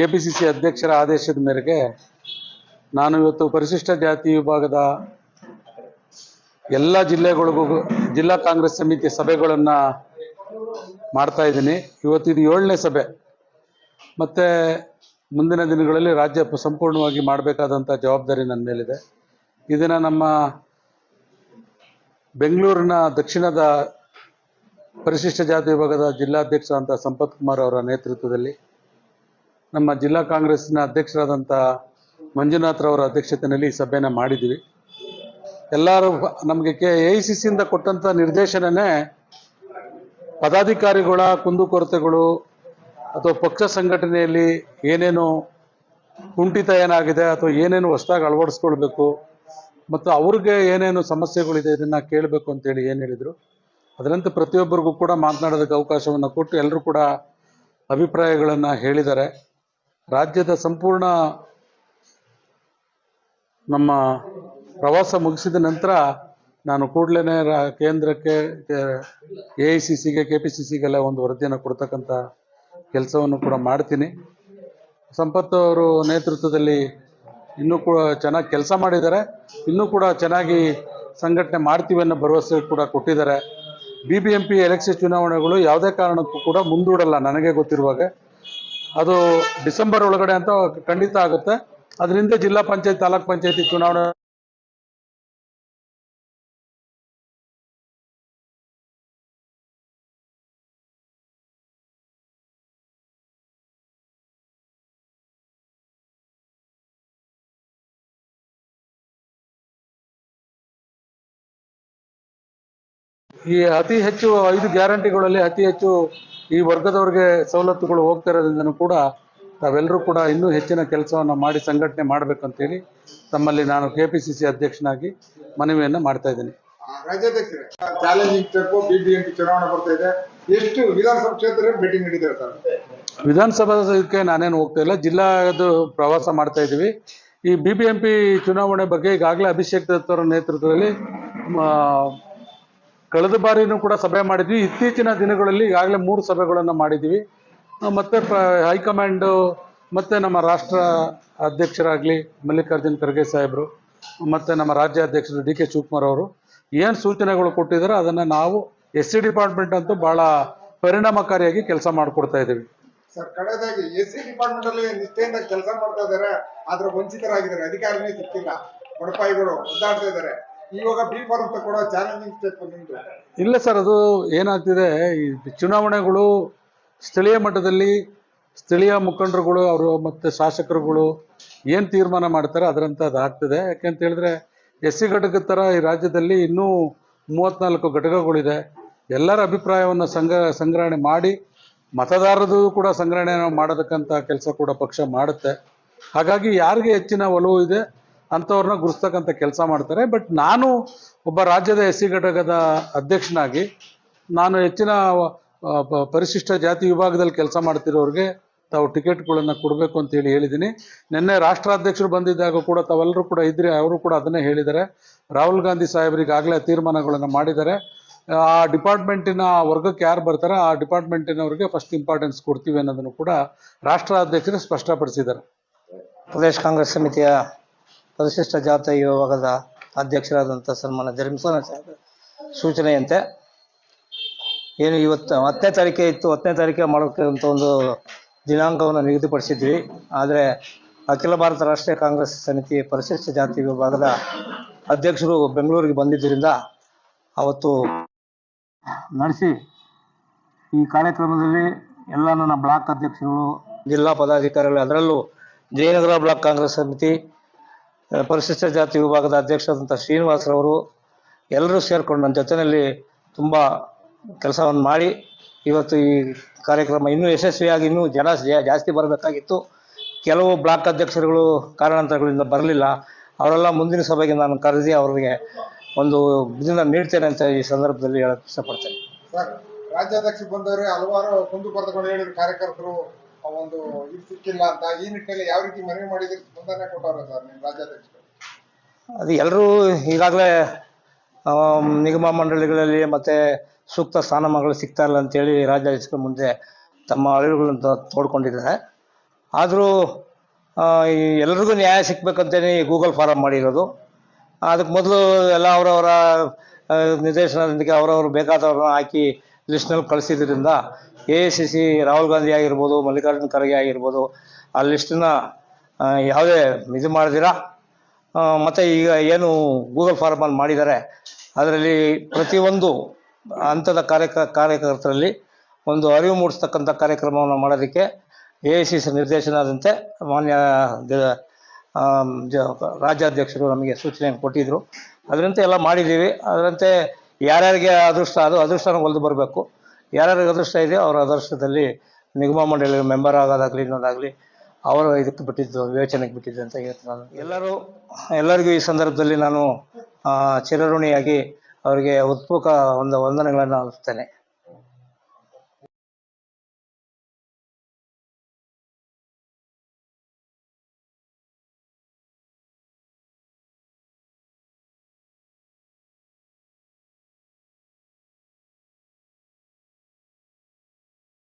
K P C C ಅಧ್ಯಕ್ಷರ ಆದೇಶದ ಮೇರೆಗೆ ನಾನು ಇವತ್ತು ಪರಿಶಿಷ್ಟ ಜಾತಿ ವಿಭಾಗದ ಎಲ್ಲ ಜಿಲ್ಲೆಗಳಿಗೂ ಜಿಲ್ಲಾ ಕಾಂಗ್ರೆಸ್ ಸಮಿತಿ ಸಭೆಗಳನ್ನು ಮಾಡ್ತಾ ಇದ್ದೀನಿ. ಇವತ್ತು ಇದು ಏಳನೇ ಸಭೆ. ಮತ್ತು ಮುಂದಿನ ದಿನಗಳಲ್ಲಿ ರಾಜ್ಯ ಸಂಪೂರ್ಣವಾಗಿ ಮಾಡಬೇಕಾದಂಥ ಜವಾಬ್ದಾರಿ ನನ್ನ ಮೇಲಿದೆ. ಇದನ್ನು ನಮ್ಮ ಬೆಂಗಳೂರಿನ ದಕ್ಷಿಣದ ಪರಿಶಿಷ್ಟ ಜಾತಿ ವಿಭಾಗದ ಜಿಲ್ಲಾಧ್ಯಕ್ಷರಾದಂಥ ಸಂಪತ್ ಕುಮಾರ್ ಅವರ ನೇತೃತ್ವದಲ್ಲಿ ನಮ್ಮ ಜಿಲ್ಲಾ ಕಾಂಗ್ರೆಸ್ನ ಅಧ್ಯಕ್ಷರಾದಂಥ ಮಂಜುನಾಥ್ರವರ ಅಧ್ಯಕ್ಷತೆಯಲ್ಲಿ ಈ ಸಭೆನ ಮಾಡಿದ್ವಿ. ಎಲ್ಲರೂ ನಮಗೆ ಕೆ ಎ ಐ ಸಿ ಸಿಯಿಂದ ಕೊಟ್ಟಂಥ ನಿರ್ದೇಶನನೇ ಪದಾಧಿಕಾರಿಗಳ, ಕುಂದುಕೊರತೆಗಳು ಅಥವಾ ಪಕ್ಷ ಸಂಘಟನೆಯಲ್ಲಿ ಏನೇನು ಕುಂಠಿತ ಏನಾಗಿದೆ ಅಥವಾ ಏನೇನು ಹೊಸದಾಗಿ ಅಳವಡಿಸ್ಕೊಳ್ಬೇಕು ಮತ್ತು ಅವ್ರಿಗೆ ಏನೇನು ಸಮಸ್ಯೆಗಳಿದೆ ಇದನ್ನು ಕೇಳಬೇಕು ಅಂತೇಳಿ ಏನು ಹೇಳಿದರು. ಅದರಂತೆ ಪ್ರತಿಯೊಬ್ಬರಿಗೂ ಕೂಡ ಮಾತನಾಡೋದಕ್ಕೆ ಅವಕಾಶವನ್ನು ಕೊಟ್ಟು ಎಲ್ಲರೂ ಕೂಡ ಅಭಿಪ್ರಾಯಗಳನ್ನು ಹೇಳಿದ್ದಾರೆ. ರಾಜ್ಯದ ಸಂಪೂರ್ಣ ನಮ್ಮ ಪ್ರವಾಸ ಮುಗಿಸಿದ ನಂತರ ನಾನು ಕೂಡಲೇ ಕೇಂದ್ರಕ್ಕೆ ಎ ಐ ಸಿ ಸಿಗೆ, ಕೆ ಪಿ ಸಿ ಸಿಗೆಲ್ಲ ಒಂದು ವರದಿಯನ್ನು ಕೊಡ್ತಕ್ಕಂಥ ಕೆಲಸವನ್ನು ಕೂಡ ಮಾಡ್ತೀನಿ. ಸಂಪತ್ ಅವರು ನೇತೃತ್ವದಲ್ಲಿ ಇನ್ನೂ ಕೂಡ ಚೆನ್ನಾಗಿ ಕೆಲಸ ಮಾಡಿದ್ದಾರೆ. ಇನ್ನೂ ಕೂಡ ಚೆನ್ನಾಗಿ ಸಂಘಟನೆ ಮಾಡ್ತೀವಿ ಅನ್ನೋ ಭರವಸೆ ಕೂಡ ಕೊಟ್ಟಿದ್ದಾರೆ. B B M P election ಚುನಾವಣೆಗಳು ಯಾವುದೇ ಕಾರಣಕ್ಕೂ ಕೂಡ ಮುಂದೂಡಲ್ಲ ನನಗೆ ಗೊತ್ತಿರುವಾಗ. ಅದು ಡಿಸೆಂಬರ್ ಒಳಗಡೆ ಅಂತ ಖಂಡಿತ ಆಗುತ್ತೆ. ಅದರಿಂದ ಜಿಲ್ಲಾ ಪಂಚಾಯತ್ ತಾಲೂಕ್ ಪಂಚಾಯತಿ ಚುನಾವಣೆ ಈ ಅತಿ ಹೆಚ್ಚು ಐದು ಗ್ಯಾರಂಟಿಗಳಲ್ಲಿ ಅತಿ ಹೆಚ್ಚು ಈ ವರ್ಗದವರಿಗೆ ಸವಲತ್ತುಗಳು ಹೋಗ್ತಾ ಇರೋದ್ರಿಂದನೂ ಕೂಡ ತಾವೆಲ್ಲರೂ ಕೂಡ ಇನ್ನೂ ಹೆಚ್ಚಿನ ಕೆಲಸವನ್ನು ಮಾಡಿ ಸಂಘಟನೆ ಮಾಡಬೇಕಂತೇಳಿ ತಮ್ಮಲ್ಲಿ ನಾನು ಕೆ ಪಿ ಸಿ ಸಿ ಅಧ್ಯಕ್ಷನಾಗಿ ಮನವಿಯನ್ನು ಮಾಡ್ತಾ ಇದ್ದೀನಿ. ಚುನಾವಣೆ ಬರ್ತಾ ಇದೆ. ಎಷ್ಟು ವಿಧಾನಸಭಾ ಕ್ಷೇತ್ರ ಭೇಟಿ ನೀಡಿದ್ದಾರೆ ಸರ್ ವಿಧಾನಸಭಾ ಇದಕ್ಕೆ ನಾನೇನು ಹೋಗ್ತಾ ಇಲ್ಲ ಜಿಲ್ಲಾದು ಪ್ರವಾಸ ಮಾಡ್ತಾ ಇದ್ದೀವಿ. ಈ ಬಿ ಬಿ ಎಂ ಪಿ ಚುನಾವಣೆ ಬಗ್ಗೆ ಈಗಾಗಲೇ ಅಭಿಷೇಕ್ ದತ್ತವರ ನೇತೃತ್ವದಲ್ಲಿ ಕಳೆದ ಬಾರಿನೂ ಕೂಡ ಸಭೆ ಮಾಡಿದ್ವಿ. ಇತ್ತೀಚಿನ ದಿನಗಳಲ್ಲಿ ಈಗಾಗಲೇ ಮೂರು ಸಭೆಗಳನ್ನು ಮಾಡಿದ್ದೀವಿ. ಮತ್ತೆ ಹೈಕಮಾಂಡು, ಮತ್ತು ನಮ್ಮ ರಾಷ್ಟ್ರ ಅಧ್ಯಕ್ಷರಾಗಲಿ ಮಲ್ಲಿಕಾರ್ಜುನ್ ಖರ್ಗೆ ಸಾಹೇಬರು, ಮತ್ತು ನಮ್ಮ ರಾಜ್ಯ ಅಧ್ಯಕ್ಷರು ಡಿ ಕೆ ಶಿವಕುಮಾರ್ ಅವರು ಏನು ಸೂಚನೆಗಳು ಕೊಟ್ಟಿದ್ದಾರೆ ಅದನ್ನು ನಾವು ಎಸ್ ಸಿ ಡಿಪಾರ್ಟ್ಮೆಂಟ್ ಅಂತೂ ಭಾಳ ಪರಿಣಾಮಕಾರಿಯಾಗಿ ಕೆಲಸ ಮಾಡಿಕೊಡ್ತಾ ಇದ್ದೀವಿ. ಸರ್ ಕಡೆದಾಗಿ ಎಸ್ ಸಿ ಡಿಪಾರ್ಟ್ಮೆಂಟ್ ಅಲ್ಲಿ ನಿಷ್ಠೆಯಿಂದ ಕೆಲಸ ಮಾಡ್ತಾ ಇದ್ದಾರೆ, ಆದ್ರೆ ವಂಚಿತರಾಗಿದ್ದಾರೆ. ಅಧಿಕಾರನೇ ಸಿಕ್ಕಿಲ್ಲ. ಬಡಪಾಯಿಗಳು ಒದ್ದಾಡ್ತಾ ಇದ್ದಾರೆ. ಇವಾಗ ಫಾರ್ಮ್ ಇಲ್ಲ ಸರ್, ಅದು ಏನಾಗ್ತಿದೆ, ಈ ಚುನಾವಣೆಗಳು ಸ್ಥಳೀಯ ಮಟ್ಟದಲ್ಲಿ, ಸ್ಥಳೀಯ ಮುಖಂಡರುಗಳು ಅವರು ಮತ್ತು ಶಾಸಕರುಗಳು ಏನು ತೀರ್ಮಾನ ಮಾಡ್ತಾರೆ ಅದರಂತ ಅದು ಆಗ್ತದೆ. ಯಾಕೆಂತ ಹೇಳಿದ್ರೆ ಎಸ್ ಸಿ ಘಟಕದ ಥರ ಈ ರಾಜ್ಯದಲ್ಲಿ ಇನ್ನೂ ಮೂವತ್ತ್ನಾಲ್ಕು ಘಟಕಗಳಿದೆ. ಎಲ್ಲರ ಅಭಿಪ್ರಾಯವನ್ನು ಸಂಗ ಸಂಗ್ರಹಣೆ ಮಾಡಿ, ಮತದಾರರದು ಕೂಡ ಸಂಗ್ರಹಣೆ ಮಾಡೋದಕ್ಕಂಥ ಕೆಲಸ ಕೂಡ ಪಕ್ಷ ಮಾಡುತ್ತೆ. ಹಾಗಾಗಿ ಯಾರಿಗೆ ಹೆಚ್ಚಿನ ಒಲವು ಇದೆ ಅಂಥವ್ರನ್ನ ಗುರುಸ್ತಕ್ಕಂಥ ಕೆಲಸ ಮಾಡ್ತಾರೆ. ಬಟ್ ನಾನು ಒಬ್ಬ ರಾಜ್ಯದ ಎಸ್ ಸಿ ಘಟಕದ ಅಧ್ಯಕ್ಷನಾಗಿ, ನಾನು ಹೆಚ್ಚಿನ ಪರಿಶಿಷ್ಟ ಜಾತಿ ವಿಭಾಗದಲ್ಲಿ ಕೆಲಸ ಮಾಡ್ತಿರೋರಿಗೆ ತಾವು ಟಿಕೆಟ್ಗಳನ್ನು ಕೊಡಬೇಕು ಅಂತೇಳಿ ಹೇಳಿದ್ದೀನಿ. ನಿನ್ನೆ ರಾಷ್ಟ್ರಾಧ್ಯಕ್ಷರು ಬಂದಿದ್ದಾಗ ಕೂಡ ತಾವೆಲ್ಲರೂ ಕೂಡ ಇದ್ರೆ ಅವರು ಕೂಡ ಅದನ್ನೇ ಹೇಳಿದ್ದಾರೆ. ರಾಹುಲ್ ಗಾಂಧಿ ಸಾಹೇಬರಿಗಾಗಲೇ ತೀರ್ಮಾನಗಳನ್ನು ಮಾಡಿದ್ದಾರೆ. ಆ ಡಿಪಾರ್ಟ್ಮೆಂಟಿನ ವರ್ಗಕ್ಕೆ ಯಾರು ಬರ್ತಾರೆ ಆ ಡಿಪಾರ್ಟ್ಮೆಂಟಿನವ್ರಿಗೆ ಫಸ್ಟ್ ಇಂಪಾರ್ಟೆನ್ಸ್ ಕೊಡ್ತೀವಿ ಅನ್ನೋದನ್ನು ಕೂಡ ರಾಷ್ಟ್ರಾಧ್ಯಕ್ಷರು ಸ್ಪಷ್ಟಪಡಿಸಿದ್ದಾರೆ. ಪ್ರದೇಶ ಕಾಂಗ್ರೆಸ್ ಸಮಿತಿಯ ಪರಿಶಿಷ್ಟ ಜಾತಿ ವಿಭಾಗದ ಅಧ್ಯಕ್ಷರಾದಂಥ ಸನ್ಮಾನ ಸಾಹೇಬರ ಸೂಚನೆಯಂತೆ ಏನು ಇವತ್ತು ಹತ್ತನೇ ತಾರೀಕೆ ಇತ್ತು, ಹತ್ತನೇ ತಾರೀಕೆ ಮಾಡೋಕ್ಕಂತ ಒಂದು ದಿನಾಂಕವನ್ನು ನಿಗದಿಪಡಿಸಿದ್ವಿ. ಆದರೆ ಅಖಿಲ ಭಾರತ ರಾಷ್ಟ್ರೀಯ ಕಾಂಗ್ರೆಸ್ ಸಮಿತಿ ಪರಿಶಿಷ್ಟ ಜಾತಿ ವಿಭಾಗದ ಅಧ್ಯಕ್ಷರು ಬೆಂಗಳೂರಿಗೆ ಬಂದಿದ್ದರಿಂದ ಅವತ್ತು ನಡೆಸಿ ಈ ಕಾರ್ಯಕ್ರಮದಲ್ಲಿ ಎಲ್ಲ ನನ್ನ ಬ್ಲಾಕ್ ಅಧ್ಯಕ್ಷರುಗಳು, ಜಿಲ್ಲಾ ಪದಾಧಿಕಾರಿಗಳು, ಅದರಲ್ಲೂ ಜಯನಗರ ಬ್ಲಾಕ್ ಕಾಂಗ್ರೆಸ್ ಸಮಿತಿ ಪರಿಶಿಷ್ಟ ಜಾತಿ ವಿಭಾಗದ ಅಧ್ಯಕ್ಷರಾದಂಥ ಶ್ರೀನಿವಾಸರವರು ಎಲ್ಲರೂ ಸೇರಿಕೊಂಡು ನನ್ನ ಜೊತೆಯಲ್ಲಿ ತುಂಬ ಕೆಲಸವನ್ನು ಮಾಡಿ ಇವತ್ತು ಈ ಕಾರ್ಯಕ್ರಮ ಇನ್ನೂ ಯಶಸ್ವಿಯಾಗಿ ಇನ್ನೂ ಜನ ಜಾಸ್ತಿ ಬರಬೇಕಾಗಿತ್ತು. ಕೆಲವು ಬ್ಲಾಕ್ ಅಧ್ಯಕ್ಷರುಗಳು ಕಾರಣಾಂತರಗಳಿಂದ ಬರಲಿಲ್ಲ. ಅವರೆಲ್ಲ ಮುಂದಿನ ಸಭೆಗೆ ನಾನು ಕರೆದಿ ಅವರಿಗೆ ಒಂದು ಇದನ್ನ ನೀಡ್ತೇನೆ ಅಂತ ಈ ಸಂದರ್ಭದಲ್ಲಿ ಹೇಳಕ್ಕೆ ಇಷ್ಟಪಡ್ತೇನೆ. ರಾಜ್ಯಾಧ್ಯಕ್ಷ ಬಂದವರೇ ಹಲವಾರು ಕುಂದುಕೊರತೆಗಳು ಹೇಳಿದ್ರು ಕಾರ್ಯಕರ್ತರು. ಆ ಒಂದು ಇದು ಸಿಕ್ಕಿಲ್ಲ ಅಂತ ಈ ಯಾವ ರೀತಿ ಮನವಿ ಸ್ಪಂದನೆ ಸರ್ ನಿಮ್ಮ ಅದು ಎಲ್ಲರೂ ಈಗಾಗಲೇ ನಿಗಮ ಮಂಡಳಿಗಳಲ್ಲಿ ಮತ್ತೆ ಸೂಕ್ತ ಸ್ಥಾನಮಾನಗಳು ಸಿಗ್ತಾ ಇಲ್ಲ ಅಂತೇಳಿ ರಾಜ್ಯಾಧ್ಯಕ್ಷರ ಮುಂದೆ ತಮ್ಮ ಅಳಿವುಗಳನ್ನು ತೋಡ್ಕೊಂಡಿದ್ದಾರೆ. ಆದರೂ ಎಲ್ರಿಗೂ ನ್ಯಾಯ ಸಿಗ್ಬೇಕಂತೇಳಿ ಗೂಗಲ್ ಫಾರಮ್ ಮಾಡಿರೋದು. ಅದಕ್ಕೆ ಮೊದಲು ಎಲ್ಲ ಅವರವರ ನಿರ್ದೇಶನದೊಂದಿಗೆ ಅವರವರು ಬೇಕಾದವ್ರನ್ನ ಹಾಕಿ ಲಿಸ್ಟ್ನಲ್ಲಿ ಕಳಿಸಿದ್ರಿಂದ A C C Rahul Gandhi ಆಗಿರ್ಬೋದು, ಮಲ್ಲಿಕಾರ್ಜುನ ಖರ್ಗೆ ಆಗಿರ್ಬೋದು, ಆ ಲಿಸ್ಟನ್ನ ಯಾವುದೇ ಇದು ಮಾಡಿದಿರಾ? ಮತ್ತು ಈಗ ಏನು ಗೂಗಲ್ ಫಾರ್ಮಲ್ಲಿ ಮಾಡಿದ್ದಾರೆ, ಅದರಲ್ಲಿ ಪ್ರತಿಯೊಂದು ಹಂತದ ಕಾರ್ಯಕ, ಕಾರ್ಯಕರ್ತರಲ್ಲಿ ಒಂದು ಅರಿವು ಮೂಡಿಸ್ತಕ್ಕಂಥ ಕಾರ್ಯಕ್ರಮವನ್ನು ಮಾಡೋದಕ್ಕೆ ಎ ಐ ಸಿ ಸಿ ನಿರ್ದೇಶನದಂತೆ ಮಾನ್ಯ ರಾಜ್ಯಾಧ್ಯಕ್ಷರು ನಮಗೆ ಸೂಚನೆಯನ್ನು ಕೊಟ್ಟಿದ್ದರು ಅದರಂತೆ ಎಲ್ಲ ಮಾಡಿದ್ದೀವಿ. ಅದರಂತೆ ಯಾರ್ಯಾರಿಗೆ ಅದೃಷ್ಟ, ಅದು ಅದೃಷ್ಟನ ಒಲ್ದು ಬರಬೇಕು. ಯಾರ್ಯಾರಿಗೆ ಅದೃಷ್ಟ ಇದೆಯೋ ಅವರ ಅದೃಷ್ಟದಲ್ಲಿ ನಿಗಮ ಮಂಡಳಿ ಮೆಂಬರ್ ಆಗೋದಾಗಲಿ, ಇನ್ನೊಂದಾಗಲಿ ಅವರು ಇದಕ್ಕೆ ಬಿಟ್ಟಿದ್ದು, ವಿವೇಚನೆಗೆ ಬಿಟ್ಟಿದ್ದು ಅಂತ ಹೇಳ್ತೀನಿ ನಾನು. ಎಲ್ಲರೂ, ಎಲ್ಲರಿಗೂ ಈ ಸಂದರ್ಭದಲ್ಲಿ ನಾನು ಚಿರಋಣಿಯಾಗಿ ಅವರಿಗೆ ಉತ್ಪೂಕ ಒಂದು ವಂದನೆಗಳನ್ನು ಅರ್ಪಿಸ್ತೇನೆ.